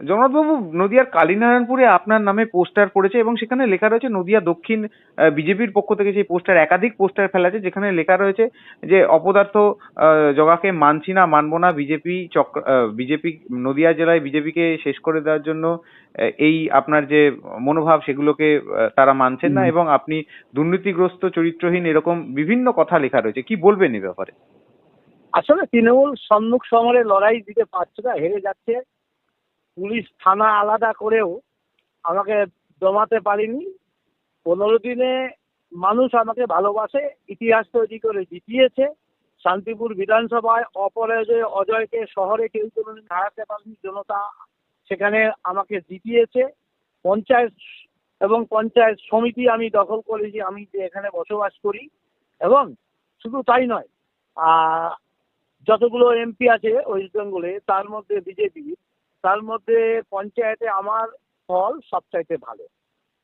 জগন্নাথবাবু নদিয়ার কালীনারায়ণপুরে আপনার নামে পোস্টার পড়েছে এবং সেখানে লেখা রয়েছে নদিয়া দক্ষিণ বিজেপির পক্ষ থেকে সেই পোস্টার একাধিক পোস্টার ফেলা আছে যেখানে লেখা রয়েছে যে অপদার্থ আহ, জগাকে মানছি না মানবো না বিজেপি চক্র বিজেপি নদিয়া জেলায় বিজেপিকে শেষ করে দেওয়ার জন্য এই আপনার যে মনোভাব সেগুলোকে তারা মানছেন না এবং আপনি দুর্নীতিগ্রস্ত চরিত্রহীন এরকম বিভিন্ন কথা লেখা রয়েছে। কি বলবেন এ ব্যাপারে? আসলে তৃণমূল সম্মুখ সমরে লড়াই দিতে পারছে না হেরে যাচ্ছে। পুলিশ থানা আলাদা করেও আমাকে দমাতে পারিনি। পনেরো দিনে মানুষ আমাকে ভালোবাসে, ইতিহাস তৈরি করে জিতিয়েছে। শান্তিপুর বিধানসভায় অপরাজয় অজয়কে শহরে কেউ কোনোদিন হারাতে পারেনি, জনতা সেখানে আমাকে জিতিয়েছে। পঞ্চায়েত এবং পঞ্চায়েত সমিতি আমি দখল করেছি, আমি যে এখানে বসবাস করি। এবং শুধু তাই নয় যতগুলো এমপি আছে ওয়েস্ট বেঙ্গলে তার মধ্যে বিজেপি তার মধ্যে পঞ্চায়েতে আমার ফল সবচাইতে ভালো।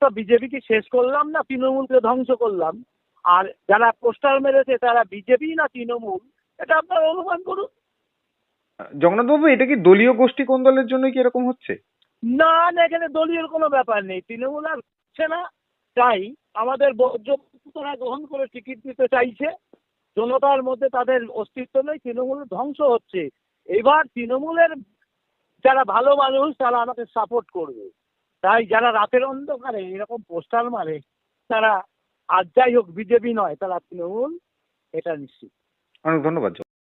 তো বিজেপিকে শেষ করলাম না তৃণমূলকে ধ্বংস করলাম। আর যারা পোস্টার মেরেছে তারা বিজেপি না তৃণমূল? এটা আপনারা অনুমান করুন। জগন্নাথবাবু এটা কি দলীয় গোষ্ঠী কোন দলের জন্য কি এরকম হচ্ছে? না না এখানে দলীয় কোনো ব্যাপার নেই। তৃণমূল আর হচ্ছে না। তাই আমাদের বর্জ্যরা গ্রহণ করে টিকিট দিতে চাইছে। জনতার মধ্যে তাদের অস্তিত্ব নেই তৃণমূল ধ্বংস হচ্ছে। এবার তৃণমূলের যারা ভালো মানুষ, তারা আমাকে সাপোর্ট করবে। তাই যারা রাতের অন্ধকারে এরকম পোস্টার মারে, তারা আর যাই হোক বিজেপি নয়, তারা তৃণমূল, এটা নিশ্চিত। অনেক ধন্যবাদ